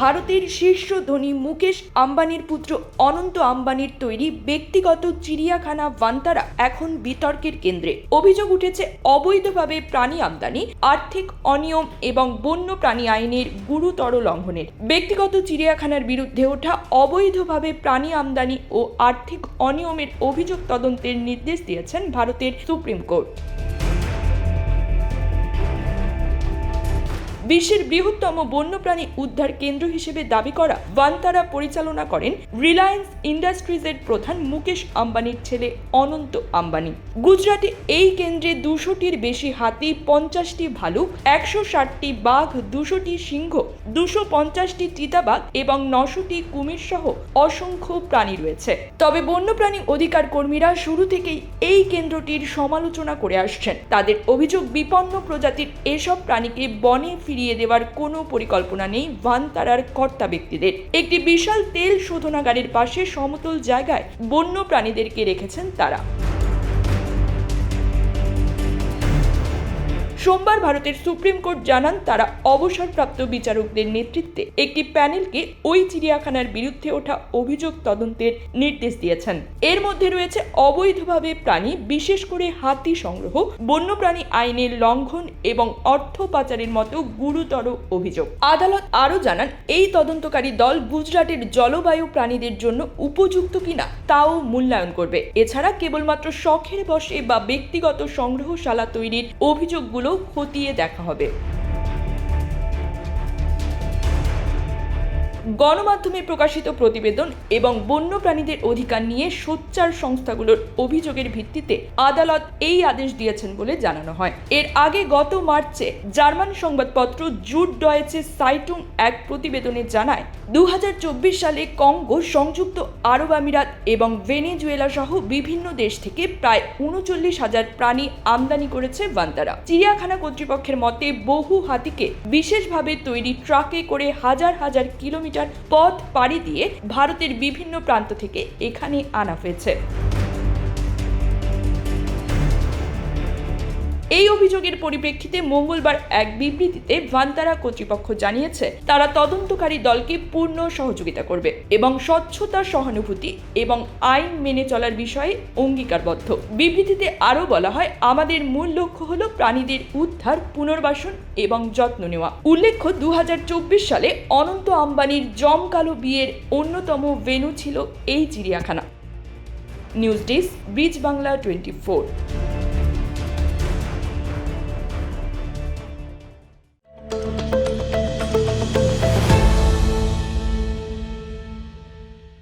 ভারতের শীর্ষ ধনী মুকেশ আম্বানির পুত্র অনন্ত আম্বানির তৈরি ব্যক্তিগত চিড়িয়াখানা ভান্তারা এখন বিতর্কের কেন্দ্রে। অভিযোগ উঠেছে, অবৈধভাবে প্রাণী আমদানি, আর্থিক অনিয়ম এবং বন্য প্রাণী আইনের গুরুতর লঙ্ঘনের। ব্যক্তিগত চিড়িয়াখানার বিরুদ্ধে ওঠা অবৈধভাবে প্রাণী আমদানি ও আর্থিক অনিয়মের অভিযোগ তদন্তের নির্দেশ দিয়েছেন ভারতের সুপ্রিম কোর্ট। বিশ্বের বৃহত্তম বন্যপ্রাণী উদ্ধার কেন্দ্র হিসেবে দাবি করা ভান্তারা পরিচালনা করেন রিলায়েন্স ইন্ডাস্ট্রিজের প্রধান মুকেশ আম্বানির ছেলে অনন্ত আম্বানি। গুজরাটে এই কেন্দ্রে দুশোটির বেশি হাতি, পঞ্চাশটি ভালুক, একশো ষাটটি বাঘ, দুশোটি সিংহ, দুশো পঞ্চাশটি চিতাবাঘ এবং নশোটি কুমির সহ অসংখ্য প্রাণী রয়েছে। তবে বন্যপ্রাণী অধিকার কর্মীরা শুরু থেকেই এই কেন্দ্রটির সমালোচনা করে আসছেন। তাদের অভিযোগ, বিপন্ন প্রজাতির এসব প্রাণীকে বনে ফিরিয়ে দেওয়ার কোনো পরিকল্পনা নেই ভানতারার কর্তা ব্যক্তিদের। একটি বিশাল তেল শোধনাগারের পাশে সমতল জায়গায় বন্য প্রাণীদেরকে রেখেছেন তারা। সোমবার ভারতের সুপ্রিম কোর্ট জানান তারা অবসরপ্রাপ্ত বিচারকদের নেতৃত্বে একটি প্যানেলকে ওই চিড়িয়াখানার বিরুদ্ধে ওঠা অভিযোগ তদন্তের নির্দেশ দিয়েছেন। এর মধ্যে রয়েছে অবৈধভাবে প্রাণী, বিশেষ করে হাতি সংগ্রহ, বন্যপ্রাণী আইনের লঙ্ঘন এবং অর্থ পাচারের মতো গুরুতর অভিযোগ। আদালত আরও জানান, এই তদন্তকারী দল গুজরাটের জলবায়ু প্রাণীদের জন্য উপযুক্ত কিনা তাও মূল্যায়ন করবে। এছাড়া কেবলমাত্র শখের বসে বা ব্যক্তিগত সংগ্রহশালা তৈরির অভিযোগগুলো খতিয়ে দেখা হবে। গণমাধ্যমে প্রকাশিত প্রতিবেদন এবং বন্যপ্রাণীদের অধিকার নিয়ে সোচ্চার সংস্থাগুলোর অভিযোগের ভিত্তিতে আদালত এই আদেশ দিয়েছেন বলে জানানো হয়। এর আগে গত মার্চে জার্মান সংবাদপত্র জুট ডয়েচে সাইটুং এক প্রতিবেদনে জানায়, দুহাজার চব্বিশ সালে কঙ্গো সংযুক্ত আরব আমিরাত এবং ভেনেজুয়েলা সহ বিভিন্ন দেশ থেকে প্রায় উনচল্লিশ হাজার প্রাণী আমদানি করেছে ভান্তারা চিড়িয়াখানা কর্তৃপক্ষের মতে বহু হাতিকে বিশেষভাবে তৈরি ট্রাকে করে হাজার হাজার কিলোমিটার পথ পাড়ি দিয়ে ভারতের বিভিন্ন প্রান্ত থেকে এখানে আনা হয়েছে। এই অভিযোগের পরিপ্রেক্ষিতে মঙ্গলবার এক বিবৃতিতে ভান্তারা কর্তৃপক্ষ জানিয়েছে, তারা তদন্তকারী দলকে পূর্ণ সহযোগিতা করবে এবং স্বচ্ছতা, সহানুভূতি এবং আইন মেনে চলার বিষয়ে অঙ্গীকারবদ্ধ। বিবৃতিতে আরও বলা হয়, আমাদের মূল লক্ষ্য হল প্রাণীদের উদ্ধার, পুনর্বাসন এবং যত্ন নেওয়া। উল্লেখ্য দু হাজার চব্বিশ সালে অনন্ত আম্বানির জমকালো বিয়ের অন্যতম ভেন্যু ছিল এই চিড়িয়াখানা। News desk, Bridge Bangla twenty four.